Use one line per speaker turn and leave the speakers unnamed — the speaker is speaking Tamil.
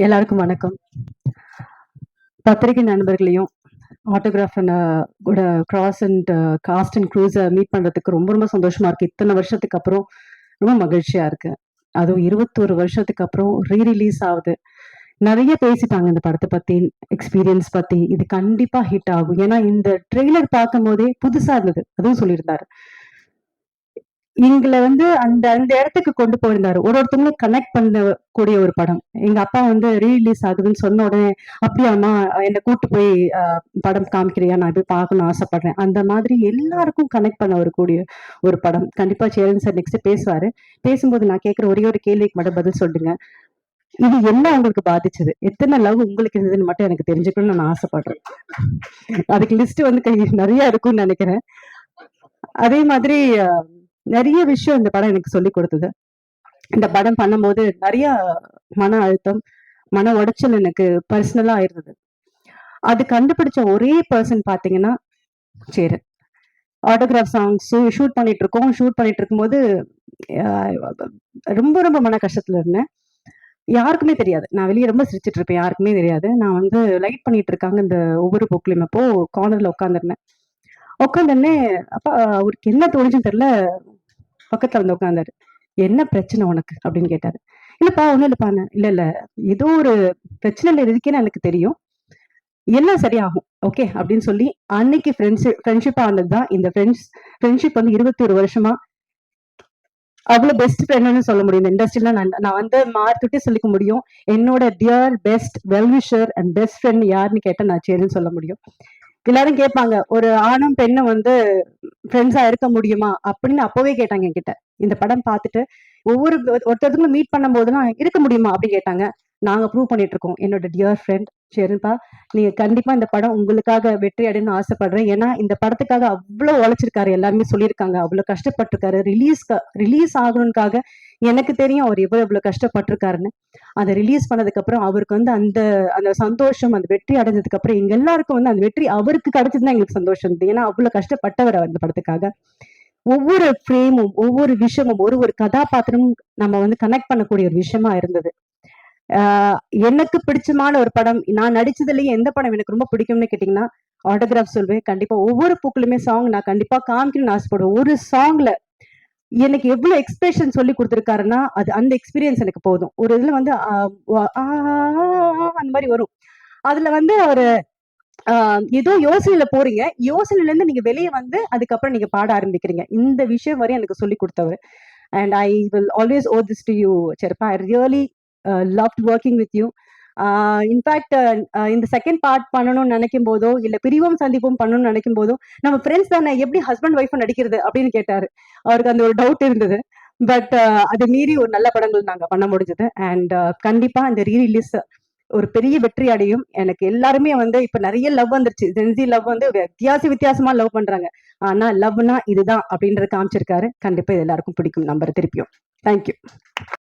எல்லாருக்கும் வணக்கம். பத்திரிகை நண்பர்களையும் ஆட்டோகிராஃப் கூட கிராஸ் அண்ட் காஸ்ட் அண்ட் க்ரூஸை மீட் பண்ணுறதுக்கு ரொம்ப ரொம்ப சந்தோஷமா இருக்கு. இத்தனை வருஷத்துக்கு அப்புறம் ரொம்ப மகிழ்ச்சியா இருக்கு. அதுவும் இருபத்தோரு வருஷத்துக்கு அப்புறம் ரீ ரிலீஸ் ஆகுது. நிறைய பேசிட்டாங்க இந்த படத்தை பத்தி எக்ஸ்பீரியன்ஸ் பத்தி. இது கண்டிப்பா ஹிட் ஆகும். ஏன்னா இந்த ட்ரெய்லர் பார்க்கும் போதே புதுசா இருந்தது. அதுவும் சொல்லியிருந்தாரு. எங்களை வந்து அந்த அந்த இடத்துக்கு கொண்டு போயிருந்தாரு. ஒரு ஒருத்தவங்களும் கனெக்ட் பண்ணக்கூடிய ஒரு படம். எங்க அப்பா வந்து ரீலீஸ் ஆகுதுன்னு சொன்ன உடனே அப்படியாம்மா என்னை கூட்டு போய் படம் காமிக்கிறியா? நான் போய் பார்க்கணும்னு ஆசைப்படுறேன். அந்த மாதிரி எல்லாருக்கும் கனெக்ட் பண்ண வரக்கூடிய ஒரு படம். கண்டிப்பா சேரன் சார் நெக்ஸ்ட் பேசுவாரு. பேசும்போது நான் கேட்குற ஒரே ஒரு கேள்விக்கு மட்டும் பதில் சொல்லுங்க. இது என்ன உங்களுக்கு பாதிச்சது? எத்தனை லவ் உங்களுக்கு இருந்ததுன்னு மட்டும் எனக்கு தெரிஞ்சுக்கணும்னு நான் ஆசைப்படுறேன். அதுக்கு லிஸ்ட் வந்து கை நிறைய இருக்கும்னு நினைக்கிறேன். அதே மாதிரி நிறைய விஷயம் இந்த படம் எனக்கு சொல்லி கொடுத்தது. இந்த படம் பண்ணும்போது நிறைய மன அழுத்தம் மன உடைச்சல் எனக்கு பர்சனலா இருந்தது. அது கண்டுபிடிச்ச ஒரே பர்சன் பாத்தீங்கன்னா சேரன். ஆட்டோகிராஃப் சாங்ஸ் ஷூட் பண்ணிட்டு இருக்கோம். ஷூட் பண்ணிட்டு இருக்கும்போது ரொம்ப ரொம்ப மன கஷ்டத்துல இருந்தேன். யாருக்குமே தெரியாது. நான் வெளியே ரொம்ப சிரிச்சிட்டு இருப்பேன். யாருக்குமே தெரியாது. நான் வந்து லைட் பண்ணிட்டு இருக்காங்க இந்த ஒவ்வொரு புக்லையும் அப்போ கார்னர்ல உட்காந்துருந்தேன் உட்காந்துருந்தேன் அப்பா அவருக்கு என்ன தோணுச்சுன்னு தெரியல. பக்கத்துல வந்து உட்காந்தாரு என்ன பிரச்சனை உனக்கு? அப்படின்னு கேட்டாரு. இல்லப்பா ஒண்ணும் இல்லப்பா இல்ல இல்ல. ஏதோ ஒரு பிரச்சனைல இருக்கேன்னு எனக்கு தெரியும். எல்லாம் சரியாகும். ஓகே? அப்படின்னு சொல்லி அன்னைக்கு ஃப்ரெண்ட்ஷிப் ஃப்ரெண்ட்ஷிப் ஆனது தான் இந்த ஃப்ரெண்ட்ஸ் ஃப்ரெண்ட்ஷிப் வந்து இருபத்தி ஒரு வருஷமா அவ்வளவு பெஸ்ட் ஃப்ரெண்ட்னு சொல்ல முடியும். இந்த இண்டஸ்ட்ரியில நான் நான் வந்து மார்த்துட்டே சொல்லிக்க முடியும். என்னோட dear best wellwisher and best friend யாருன்னு கேட்டா நான் சேருன்னு சொல்ல முடியும். எல்லாரும் கேட்பாங்க ஒரு ஆணும் பெண்ணும் வந்து ஃப்ரெண்ட்ஸா இருக்க முடியுமா? அப்படின்னு அப்பவே கேட்டாங்க என்கிட்ட. இந்த படம் பார்த்துட்டு ஒவ்வொரு ஒருத்தருக்கும் மீட் பண்ணும் போதெல்லாம் இருக்க முடியுமா? அப்படின்னு கேட்டாங்க. நாங்க ப்ரூவ் பண்ணிட்டு இருக்கோம். என்னோட டியர் ஃப்ரெண்ட் சரிப்பா. நீங்க கண்டிப்பா இந்த படம் உங்களுக்காக வெற்றி அடையணும்னு ஆசைப்படுறேன். ஏன்னா இந்த படத்துக்காக அவ்வளவு உழைச்சிருக்காரு எல்லாருமே சொல்லியிருக்காங்க. அவ்வளவு கஷ்டப்பட்டிருக்காரு. ரிலீஸ் ரிலீஸ் ஆகணும்காக எனக்கு தெரியும் அவர் எவ்வளவு எவ்வளவு கஷ்டப்பட்டிருக்காருன்னு. அதை ரிலீஸ் பண்ணதுக்கு அப்புறம் அவருக்கு வந்து அந்த அந்த சந்தோஷம் அந்த வெற்றி அடைஞ்சதுக்கு அப்புறம் எங்க எல்லாருக்கும் வந்து அந்த வெற்றி அவருக்கு கிடைச்சதுதான் எங்களுக்கு சந்தோஷம் இருந்தது ஏன்னா அவ்வளவு கஷ்டப்பட்டவர் அந்த படத்துக்காக. ஒவ்வொரு ஃப்ரேமும் ஒவ்வொரு விஷயமும் ஒரு ஒரு கதாபாத்திரமும் நம்ம வந்து கனெக்ட் பண்ணக்கூடிய ஒரு விஷயமா இருந்தது. எனக்கு பிடிச்சமான ஒரு படம் நான் நடிச்சதுலயே எந்த படம் எனக்கு ரொம்ப பிடிக்கும்னு கேட்டீங்கன்னா ஆட்டோகிராஃப் சொல்வேன். கண்டிப்பா ஒவ்வொரு பூக்களுமே சாங் நான் கண்டிப்பா காமிக்கணும்னு ஆசைப்படுவேன். ஒரு சாங்ல எனக்கு எவ்வளவு எக்ஸ்பிரஷன் சொல்லி கொடுத்துருக்காருன்னா அது அந்த எக்ஸ்பீரியன்ஸ் எனக்கு போதும். ஒரு இதுல வந்து அந்த மாதிரி வரும். அதுல வந்து ஒரு ஆஹ் ஏதோ யோசனையில போறீங்க. யோசனையில இருந்து நீங்க வெளியே வந்து அதுக்கப்புறம் நீங்க பாட ஆரம்பிக்கிறீங்க. இந்த விஷயம் வரையும் எனக்கு சொல்லி கொடுத்தவர். And I will always owe this to you செருப்பா. I really loved working with you in fact இந்த செகண்ட் பார்ட் பண்ணணும்னு நினைக்கும் போதோ இல்லை பிரிவும் சந்திப்பும் பண்ணணும்னு நினைக்கும் போதோ நம்ம ஃப்ரெண்ட்ஸ் தானே எப்படி ஹஸ்பண்ட் ஒய்ஃப் நடிக்கிறது அப்படின்னு கேட்டாரு. அவருக்கு அந்த ஒரு டவுட் இருந்தது. பட் uh, அது மீறி ஒரு நல்ல படங்கள் நாங்க பண்ண முடிஞ்சது. அண்ட் uh, கண்டிப்பா அந்த ரீ ரிலீஸ் ஒரு பெரிய வெற்றி அடையும். எனக்கு எல்லாருமே வந்து இப்ப நிறைய லவ் வந்துருச்சு. ஜென்சி லவ் வந்து வித்தியாச வித்தியாசமா லவ் பண்றாங்க. ஆனா லவ்னா இதுதான் அப்படின்றத காமிச்சிருக்காரு. கண்டிப்பா இது எல்லாருக்கும் பிடிக்கும். நம்பர் திருப்பியும். தேங்க்யூ